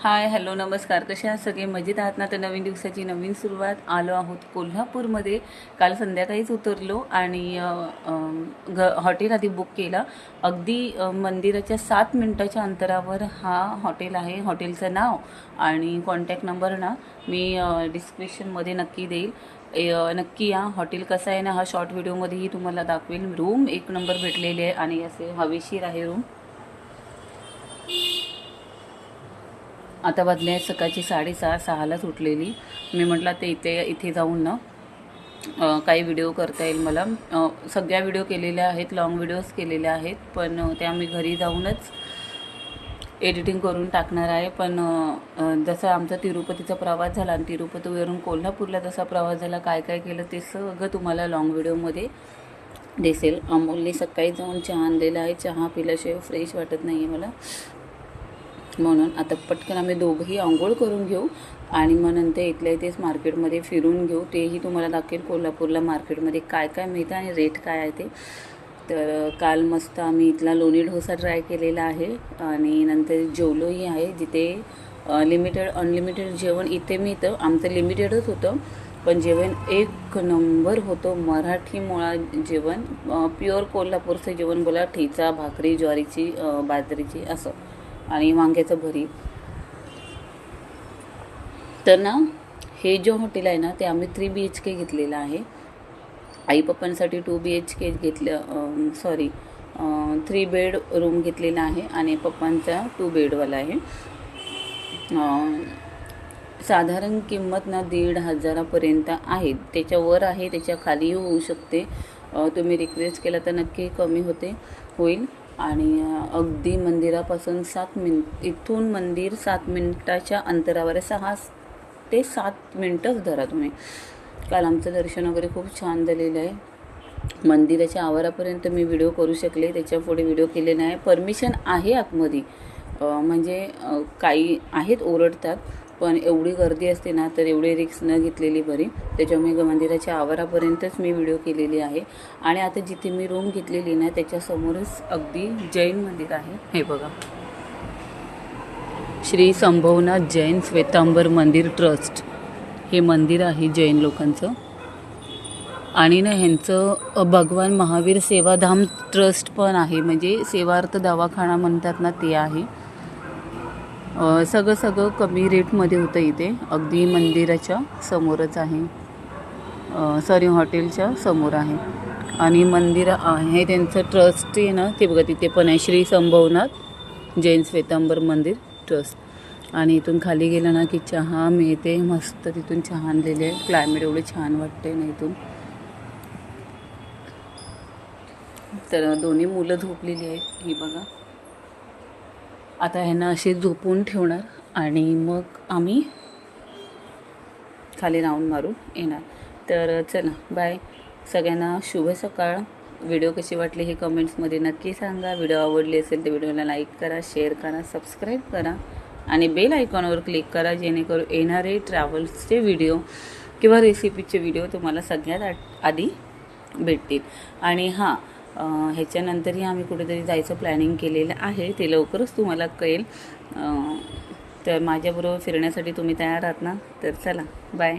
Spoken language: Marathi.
हाय हॅलो नमस्कार. कसे आहात सगळे? मजेत आहात ना? तर नवीन दिवसाची नवीन सुरुवात. आलो आहोत कोल्हापूरमध्ये. काल संध्याकाळीच उतरलो आणि घ हॉटेल आधी बुक केलं. अगदी मंदिराच्या सात मिनटाच्या अंतरावर हा हॉटेल आहे. हॉटेलचं नाव आणि कॉन्टॅक्ट नंबर ना मी डिस्क्रिप्शनमध्ये नक्की देईल. नक्की या. हॉटेल कसं आहे ना हा शॉर्ट व्हिडिओमध्येही तुम्हाला दाखवेल. रूम एक नंबर भेटलेले आहे आणि असे हवेशीर आहे रूम आता वाजले आहेत सकाळची साडेसहा सहालाच उठलेली मी म्हटलं ते इथे इथे जाऊन ना काही व्हिडिओ करता येईल मला. सगळ्या व्हिडिओ केलेल्या आहेत लॉंग व्हिडिओज केलेल्या आहेत पण त्या मी घरी जाऊनच एडिटिंग करून टाकणार आहे. पण जसं जसा आमचा तिरुपतीचा प्रवास झाला आणि तिरुपतीवरून कोल्हापूरला जसा प्रवास झाला काय काय केलं ते सगळं तुम्हाला लॉंग व्हिडिओमध्ये दिसेल. अमोलने सकाळी जाऊन चहा आणलेला आहे. चहा पिल्याशिवाय फ्रेश वाटत नाही आहे मला. म्हणून आता पटकन आम्ही दोघंही आंघोळ करून घेऊ आणि मग नंतर इथल्या इथेच मार्केटमध्ये फिरून घेऊ. तेही तुम्हाला दाखवेल कोल्हापूरला मार्केटमध्ये काय काय मिळतं आणि रेट काय आहे ते. तर काल मस्त आम्ही इथला लोणी डोसा ट्राय केलेला आहे आणि नंतर जेवलोही आहे जिथे लिमिटेड अनलिमिटेड जेवण इथे मिळतं. आमचं लिमिटेडच होतं पण जेवण एक नंबर होतं. मराठी मुळा जेवण प्युअर कोल्हापूरचं जेवण बोला ठेचा भाकरी ज्वारीची बाजरीची असं. आणि वांग्याचं भरीत. तर ना हे जे हॉटेल आहे ना ते आम्ही थ्री बी एच के घेतलेलं आहे. आई पप्पांसाठी टू बी एच के घेतलं सॉरी थ्री बेड रूम घेतलेला आहे आणि पप्पांचा टू बेडवाला आहे. साधारण किंमत ना दीड हजारापर्यंत आहे. त्याच्यावर आहे त्याच्या खालीही होऊ शकते. तुम्ही रिक्वेस्ट केला तर नक्की कमी होते होईल. आणि अगदी मंदिरापासून सात मिन इथून मंदिर सात मिनिटाच्या अंतरावर सहा ते सात मिनटंच धरा तुम्ही. काल आमचं दर्शन वगैरे खूप छान झालेलं आहे. मंदिराच्या आवारापर्यंत मी व्हिडिओ करू शकले त्याच्या पुढे व्हिडिओ केले नाही परमिशन आहे आतमध्ये. म्हणजे काही आहेत ओरडतात. पण एवढी गर्दी असते ना तर एवढी रिक्स न घेतलेली बरी. त्याच्यामुळे मंदिराच्या आवारापर्यंतच मी व्हिडिओ केलेली आहे. आणि आता जिथे मी रूम घेतलेली ना त्याच्यासमोरच अगदी जैन मंदिर आहे. हे बघा. श्री संभवनाथ जैन श्वेतांबर मंदिर ट्रस्ट हे मंदिर आहे जैन लोकांचं. आणि ना ह्यांचं भगवान महावीर सेवाधाम ट्रस्ट पण आहे. म्हणजे सेवार्थ दवाखाना म्हणतात ना ते आहे. सगळं सगळं कमी रेटमध्ये होतं इथे. अगदी मंदिराच्या समोरच आहे. सॉरी हॉटेलच्या समोर आहे. आणि मंदिर आहे त्यांचं ट्रस्ट आहे ना ते बघा तिथे पण आहे. श्री संभवनाथ जैन श्वेतांबर मंदिर ट्रस्ट. आणि इथून खाली गेलं ना की चहा मिळते. मस्त तिथून चहा आणलेली आहे. क्लायमेट एवढं छान वाटते ना इथून. तर दोन्ही मुलं झोपलेली आहेत. ही बघा. आता ह्यांना असे झोपून ठेवणार आणि मग आम्ही खाली राऊंड मारून येणार. तर चला बाय. सगळ्यांना शुभ सकाळ. व्हिडिओ कशी वाटली हे कमेंट्समध्ये नक्की सांगा. व्हिडिओ आवडली असेल तर व्हिडिओला लाईक करा शेअर करा सबस्क्राईब करा. आणि बेल आयकॉनवर क्लिक करा जेणेकरून येणारे ट्रॅव्हल्सचे व्हिडिओ किंवा रेसिपीचे व्हिडिओ तुम्हाला सगळ्यात आधी भेटतील. आणि हां ह्याच्यानंतरही आम्ही कुठेतरी जायचं प्लॅनिंग केलेलं आहे. ते लवकरच तुम्हाला कळेल. तर माझ्याबरोबर फिरण्यासाठी तुम्ही तयार आहात ना? तर चला बाय